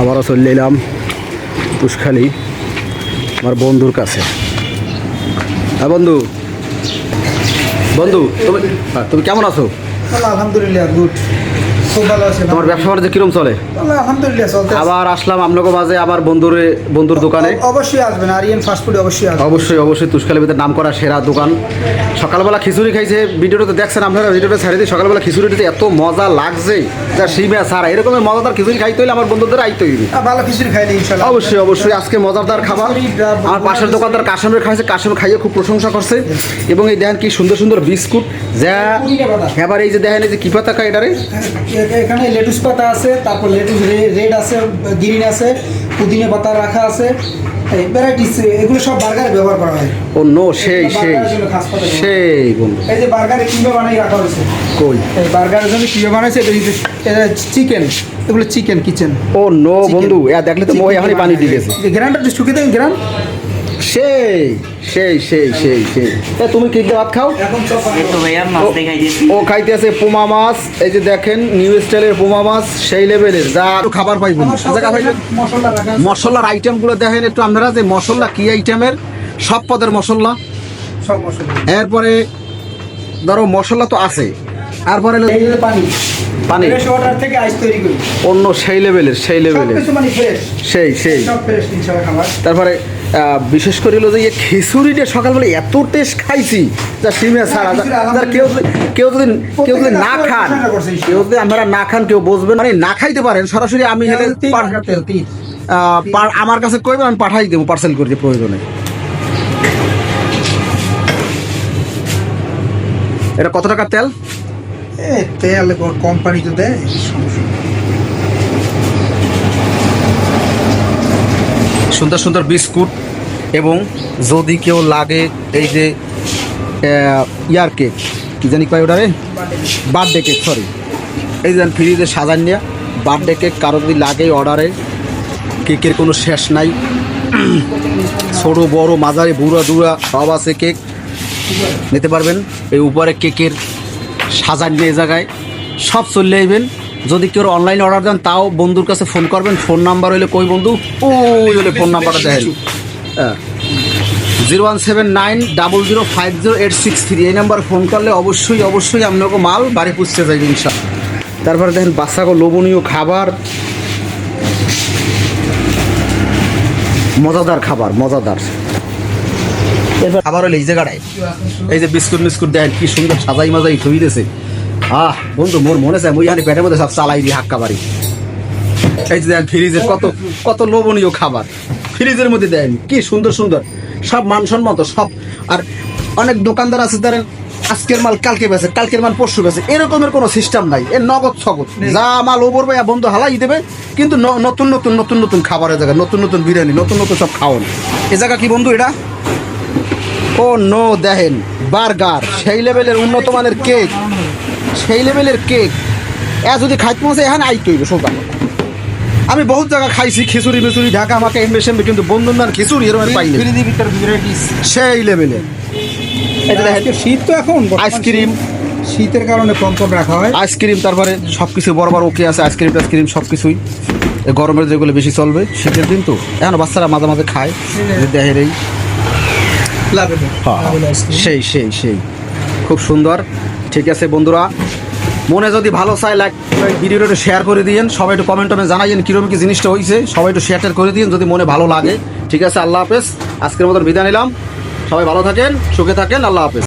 আবারও চলে এলাম পুষখালি আমার বন্ধুর কাছে। হ্যাঁ বন্ধু? বন্ধু তুমি হ্যাঁ, তুমি কেমন আছো? আলহামদুলিল্লাহ গুড খুব ভালো আছে তোমার ব্যবসা বাণিজ্য কিরম চলে? আলহামদুলিল্লাহ চলতে আবার আসলাম আপনাকে মাঝে আবার বন্ধুর বন্ধুর দোকানে। অবশ্যই আসবেন আরিয়ান ফাস্টফুড অবশ্যই আসবেন। অবশ্যই অবশ্যই তুষকালের ভিতরে নাম করা সেরা দোকান। সকালবেলা খিচুড়ি খাইছে ভিডিওটা তো দেখছেন আপনারা ভিডিওটা ছেড়ে দিয়ে সকালবেলা খিচুড়িতে এত মজা লাগছে যা সীমা সারা এরকমের মজাদার খিচুড়ি খাইতে হইলে আমার বন্ধুদের আইতে হইবে। ভালো খিচুড়ি খাইলে ইনশাল্লাহ অবশ্যই অবশ্যই আজকে মজাদার খাবার। আমার পাশের দোকানদার কাশমের খাইছে কাশম খাইয়ে খুব প্রশংসা করছে। এবং এই দেখেন কি সুন্দর সুন্দর বিস্কুট যা এবার এই যে দেখেন এই যে কি পাতা খায় এটারে। এ- এখানে লেটুস পাতা আছে তারপর লেটুস রেড আছে গ্রিন আছে পুদিনা পাতা রাখা আছে। ভ্যারাইটিস এগুলো সব বার্গারে ব্যবহার করা হয়। ও নো সেই সেই সেই বন্ধু। এই যে বার্গারে কীভাবে বানাই রাখা হয়েছে? কই? এই বার্গারের জন্য কীভাবে বানাইছে? এটা চিকেন এগুলো চিকেন কিচেন ও নো বন্ধু এ দেখলে তো মই এখনই পানি দিয়েছে গ্রানটা একটু শুকিয়ে দেন গ্রান। সেই সেই সেই সেই সেই। এ, তুমি কি ভাত খাও? ও খাইতে আছে পোমা মাছ। এই যে দেখেন নিউ স্টাইলের পোমা মাছ সেই লেভেলের যা একটু খাবার পাইবেন আছে। মশলার আইটেমগুলো দেখেন একটু আপনারা যে মশলা কি আইটেমের সব পদের মশলা। এরপরে ধরো মশলা তো আছে। তারপরে পানি। পানি। থেকে আইস তৈরি করি। অন্য সেই লেভেলের সেই লেভেলের কিছু মানে ফ্রেশ সেই সেই। সব ফ্রেশ ইনশাআল্লাহ খাবার। তারপরে বিশেষ করে হলো যে এই খিচুড়িটা সকালবেলা এত টেস্ট খাইছি যা সিমে ছাড়া যার কেউ কেউ যদি কেউ যদি না খান কেউ যদি আমরা না খান কেউ বসবেন মানে না খাইতে পারেন। সরাসরি আমি আমার কাছে কইবেন আমি পাঠাই দেবো পার্সেল করে প্রয়োজনে। এটা কত টাকার তেল? এ, তেল কোম্পানি তো দেয় সুন্দর সুন্দর বিস্কুট এবং যদি কেউ লাগে এই যে ইয়ার কেক কি জানি কয় ওটারে? বার্থডে কেক সরি এই যে ফ্রিজে সাজান নিয়ে বার্থডে কেক কারও যদি লাগে অর্ডারে কেকের কোনো শেষ নাই। ছোট, বড়, মাঝারি, বুড়া ডুড়া সব আছে কেক নিতে পারবেন। এই উপরে কেকের সাজান নিয়ে জায়গায়। সব চলে আসবেন যদি কেউ অনলাইনে অর্ডার দেন, তাও বন্ধুর কাছে ফোন করবেন। ফোন নাম্বার হইলে কই বন্ধু? ওই হলে ফোন নাম্বারটা দেখেন zero one seven nine double zero five zero eight six three. এই নাম্বার ফোন করলে অবশ্যই অবশ্যই আপনাকে মাল বাড়ি পুষতে যাইবে ইনশাল তারপরে দেখেন বাচ্চাকে লোভনীয় খাবার, মজাদার খাবার, মজাদার। এরপর খাবার হলো এই জায়গাটায় এই যে বিস্কুট মিস্কুট দেন কি সুন্দর সাজাই মাজাই থই দিয়েছে আহ, বন্ধু, মোর মনে চায় মুই হানি পেটের মধ্যে সব চালাই দিই হাক্কা বাড়ি। এই যে ফ্রিজের কত কত লোভনীয় খাবার। ফ্রিজের মধ্যে দেন কি সুন্দর সুন্দর। সব মানসম্মত সব। আর অনেক দোকানদার আছে ধরেন আজকের মাল কালকে বেছে কালকের মাল পরশু বেছে এরকমের কোনো সিস্টেম নাই। এর নগদ ছগদ যা মাল ওপর ভাইয়া বন্ধু হালাই দেবে কিন্তু নতুন নতুন নতুন নতুন খাবারের জায়গা নতুন নতুন বিরিয়ানি নতুন নতুন সব খাওয়ান এ জায়গা কি বন্ধু এটা? ও নো দেখেন বার্গার। সেই লেভেলের উন্নত মানের কেক সেই লেভেলের কেক এ যদি খাইতে মনে এখানে আইতে হইবে সোজা। আমি বহুত জায়গা খাইছি খিচুড়ি মিচুড়ি ঢাকা আমাকে এমবে কিন্তু বন্ধুদান খিচুড়ি এরকম পাইনি। সেই দেখেন শীত তো এখন আইসক্রিম। শীতের কারণে কম কম রাখা হয়। আইসক্রিম তারপরে সব কিছু বরাবর ওকে আছে আইসক্রিম টাইসক্রিম সব কিছুই গরমের যেগুলো বেশি চলবে শীতের দিন তো। এখন বাচ্চারা মাঝে মাঝে খায় দেখেন এই। হ্যাঁ। সেই সেই সেই। খুব সুন্দর। ঠিক আছে বন্ধুরা মনে যদি ভালো চাই লাইক ভিডিওটা একটু শেয়ার করে দিয়েন। সবাই একটু কমেন্ট টমেন্ট জানাইয়েন কীরকম কি জিনিসটা হয়েছে সবাই একটু শেয়ার করে দিন যদি মনে ভালো লাগে। ঠিক আছে, আল্লাহ হাফেজ। আজকের মতন বিদায় নিলাম। সবাই ভালো থাকেন, সুখে থাকেন, আল্লাহ হাফেজ।